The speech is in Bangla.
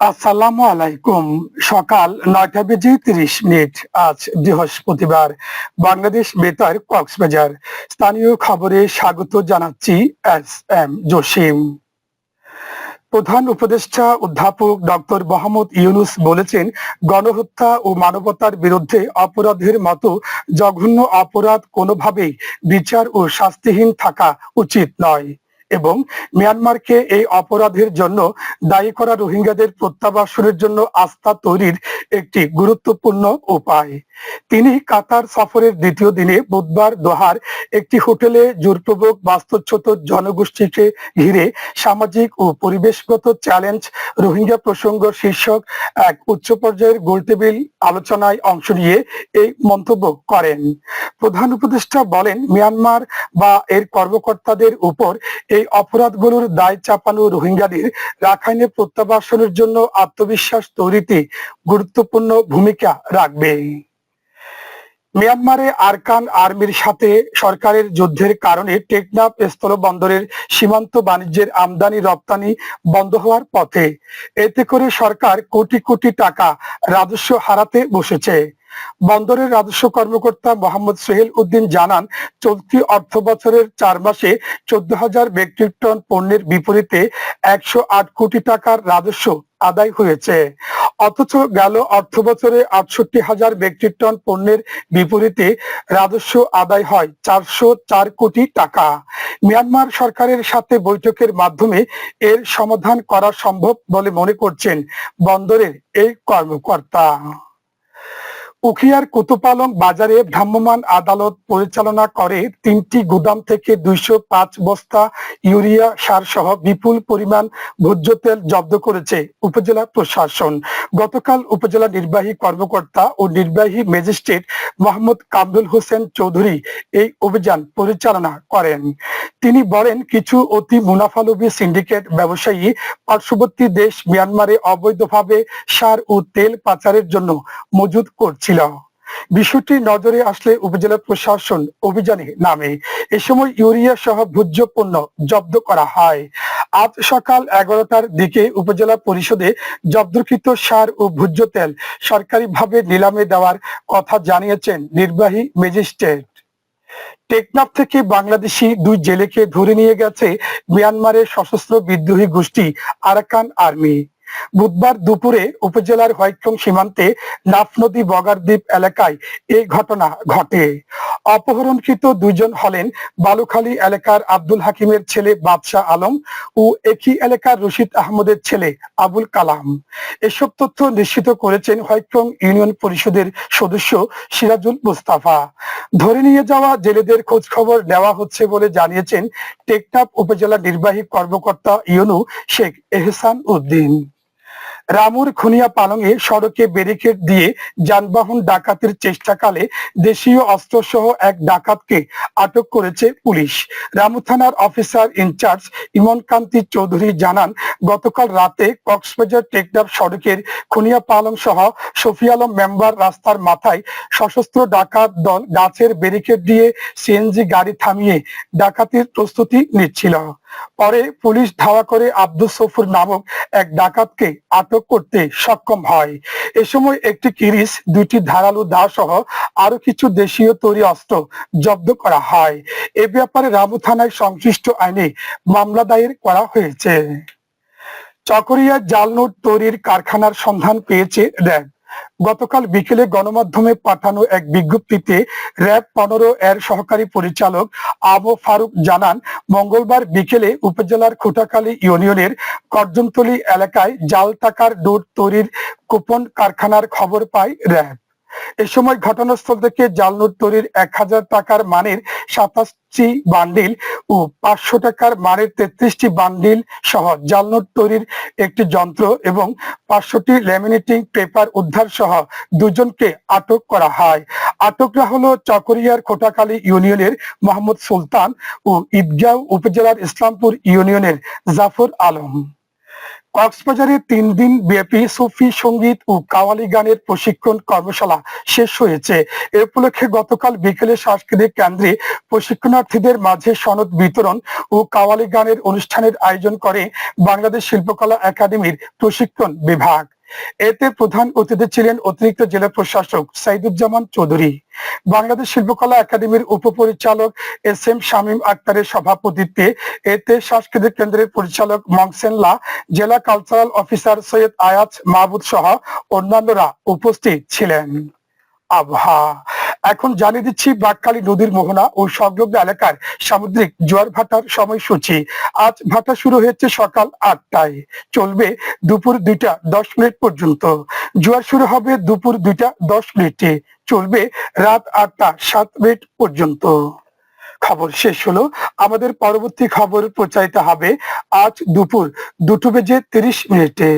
আসসালামু আলাইকুম। সকাল নয়টা বেজে তিরিশ মিনিট। আজ বৃহস্পতিবার। বাংলাদেশ বেতার, কক্সবাজার। স্থানীয় খবরে স্বাগত জানাচ্ছি এস এম জসিম। প্রধান উপদেষ্টা অধ্যাপক ডক্টর মোহাম্মদ ইউনুস বলেছেন, গণহত্যা ও মানবতার বিরুদ্ধে অপরাধের মতো জঘন্য অপরাধ কোনোভাবেই বিচার ও শাস্তিহীন থাকা উচিত নয়। এবং মিয়ানমারকে এই অপরাধের জন্য দায়ী করা রোহিঙ্গাদের প্রত্যাবাসনের জন্য আস্থা তৈরির একটি গুরুত্বপূর্ণ উপায়। তিনি কাতার সফরের দ্বিতীয় দিনে বুধবার দোহার একটি হোটেলে জোরপূর্বক বাস্তুচ্যুত জনগোষ্ঠীকে ঘিরে সামাজিক ও পরিবেশগত চ্যালেঞ্জ রোহিঙ্গা প্রসঙ্গ শীর্ষক এক উচ্চ পর্যায়ের গোলটেবিল আলোচনায় অংশ নিয়ে এই মন্তব্য করেন। প্রধান উপদেষ্টা বলেন, মিয়ানমার বা এর কর্মকর্তাদের উপর এই অপরাধগুলোর দায় চাপানো রোহিঙ্গাদের রাখাইনে প্রত্যাবাসনের জন্য আত্মবিশ্বাস তৈরিতে গুরুত্বপূর্ণ ভূমিকা রাখবে। মিয়ানমারে আরকান আর্মির সাথে সরকারের যুদ্ধের কারণে টেকনাফ স্থলবন্দরের সীমান্ত বাণিজ্যের আমদানি রপ্তানি বন্ধ হওয়ার পথে। এতে করে সরকার কোটি কোটি টাকা রাজস্ব হারাতে বসেছে। বন্দরের রাজস্ব কর্মকর্তা মোহাম্মদ সোহেল উদ্দিন জানান, চলতি অর্থ বছরের চার মাসে চোদ্দ হাজার মেট্রিক টন পণ্যের বিপরীতে একশো আট কোটি টাকার রাজস্ব আদায় হয়েছে। অথচ গেল অর্থ বছরে আটষট্টি হাজার মেট্রিক টন পণ্যের বিপরীতে রাজস্ব আদায় হয় চারশো চার কোটি টাকা। মিয়ানমার সরকারের সাথে বৈঠকের মাধ্যমে এর সমাধান করা সম্ভব বলে মনে করছেন বন্দরের এই কর্মকর্তা। উখিয়ার কুতুপালং বাজারে ভ্রাম্যমাণ আদালত পরিচালনা করে তিনটি গুদাম থেকে দুইশো পাঁচ বস্তা ইউরিয়া সার সহ বিপুল পরিমাণ ভোজ্য তেল জব্দ করেছে উপজেলা প্রশাসন। গতকাল উপজেলা নির্বাহী কর্মকর্তা ও নির্বাহী ম্যাজিস্ট্রেট মোহাম্মদ কামরুল হোসেন চৌধুরী এই অভিযান পরিচালনা করেন। তিনি বলেন, কিছু অতি মুনাফালোভী সিন্ডিকেট ব্যবসায়ী পার্শ্ববর্তী দেশ মিয়ানমারে অবৈধভাবে সার ও তেল পাচারের জন্য মজুদ করছিল। ছিল বিষয়টি নজরে আসলে উপজেলা প্রশাসন অভিযানে নামে। এ সময় ইউরিয়া সহ ভোজ্য পণ্য জব্দ করা হয়। আজ সকাল এগারোটার দিকে উপজেলা পরিষদে জব্দকৃত সার ও ভোজ্য তেল সরকারিভাবে নিলামে দেওয়ার কথা জানিয়েছেন নির্বাহী ম্যাজিস্ট্রেট। টেকনাফ থেকে বাংলাদেশি দুই জেলেকে ধরে নিয়ে গেছে মিয়ানমারের সশস্ত্র বিদ্রোহী গোষ্ঠী আরাকান আর্মি। বুধবার দুপুরে উপজেলার হোয়াইটং সীমান্তে নাফ নদী বগারদ্বীপ এলাকায় এই ঘটনা ঘটে। অপহরণকৃত দুইজন হলেন বালুখালী এলাকার আব্দুল হাকিমের ছেলে বাদশাহ আলম ও একই এলাকার রশিদ আহমদের ছেলে আবুল কালাম। এসব তথ্য নিশ্চিত করেছেন হোয়াইটং ইউনিয়ন পরিষদের সদস্য সিরাজুল মুস্তাফা। ধরে নিয়ে যাওয়া জেলেদের খোঁজ খবর নেওয়া হচ্ছে বলে জানিয়েছেন টেকনাফ উপজেলা নির্বাহী কর্মকর্তা ইউনু শেখ এহসান উদ্দিন। রামুর খুনিয়া পালংয়ে সড়কে ব্যারিকেড দিয়ে যানবাহন ডাকাতের চেষ্টাকালে দেশীয় অস্ত্র সহ এক ডাকাতকে আটক করেছে পুলিশ। রামু থানার officer in charge Emon Kanti Chowdhury জানান, গতকাল রাতে কক্সবাজার টেকনাফ সড়কের খুনিয়া পালং সহ শফি মেম্বার রাস্তার মাথায় সশস্ত্র ডাকাত দল গাছের ব্যারিকেড দিয়ে সিএনজি গাড়ি থামিয়ে ডাকাতির প্রস্তুতি নিচ্ছিল। পরে পুলিশ ধাওয়া করে আব্দুল সফুর নামক এক ডাকাতকে আটক করতে সক্ষম হয়। এ সময় একটি কিরিস দুইটি ধারালো দা সহ আরও কিছু দেশীয় তৈরি অস্ত্র জব্দ করা হয়। এ ব্যাপারে রামু থানায় সংশ্লিষ্ট আইনে মামলা দায়ের করা হয়েছে। চকরিয়া জাল নোট তৈরির কারখানার সন্ধান পেয়েছে র্যাব। গতকাল বিকেলে গণমাধ্যমে পাঠানো এক বিজ্ঞপ্তিতে র্যাব পনেরো এর সহকারী পরিচালক আবু ফারুক জানান, মঙ্গলবার বিকেলে উপজেলার খোটাকালী ইউনিয়নের কর্জনতলী এলাকায় জাল টাকার নোট তৈরির কুপন কারখানার খবর পায় র্যাব। এ সময় ঘটনাস্থল থেকে জাল নোট তৈরির এক হাজার টাকার মানের সাতাশটি বান্ডিল ও পাঁচশো টাকার মানের তেত্রিশটি বান্ডিল সহ জালনোট তৈরির একটি যন্ত্র এবং পাঁচশোটি ল্যামিনেটিং পেপার উদ্ধার সহ দুজনকে আটক করা হয়। আটকরা হলো চকরিয়ার খোটাকালী ইউনিয়নের মোহাম্মদ সুলতান ও ঈদগাঁও উপজেলার ইসলামপুর ইউনিয়নের জাফর আলম। কক্সবাজারে তিন দিন ব্যাপী সুফি সংগীত ও কাওয়ালি গানের প্রশিক্ষণ কর্মশালা শেষ হয়েছে। এ উপলক্ষে গতকাল বিকেলে সাংস্কৃতিক কেন্দ্রে প্রশিক্ষণার্থীদের মাঝে সনদ বিতরণ ও কাওয়ালি গানের অনুষ্ঠানের আয়োজন করে বাংলাদেশ শিল্পকলা একাডেমির প্রশিক্ষণ বিভাগ। এতে প্রধান অতিথি ছিলেন অতিরিক্ত জেলা প্রশাসক সাইদুজ্জামান চৌধুরী। বাংলাদেশ শিল্পকলা একাডেমির উপপরিচালক এস এম শামীম আক্তারের সভাপতিত্বে এতে সাংস্কৃতিক কেন্দ্রের পরিচালক মংসেনলা জেলা কালচারাল অফিসার সৈয়দ আয়াজ মাহবুদ সহ অন্যান্যরা উপস্থিত ছিলেন। আবহাওয়া এখন জানিয়ে দিচ্ছি বাকখালী নদীর মোহনা ও সংলগ্ন এলাকার সামুদ্রিক জোয়ার ভাটার সময়সূচি। আজ ভাটা শুরু হয়েছে সকাল আটটায়। চলবে দুপুর দুইটা দশ মিনিট পর্যন্ত। জোয়ার শুরু হবে দুপুর দুইটা দশ মিনিটে। চলবে রাত আটটা সাত মিনিট পর্যন্ত। খবর শেষ হলো। আমাদের পরবর্তী খবর প্রচারিত হবে আজ দুপুর দুটো বেজে তিরিশ মিনিটে।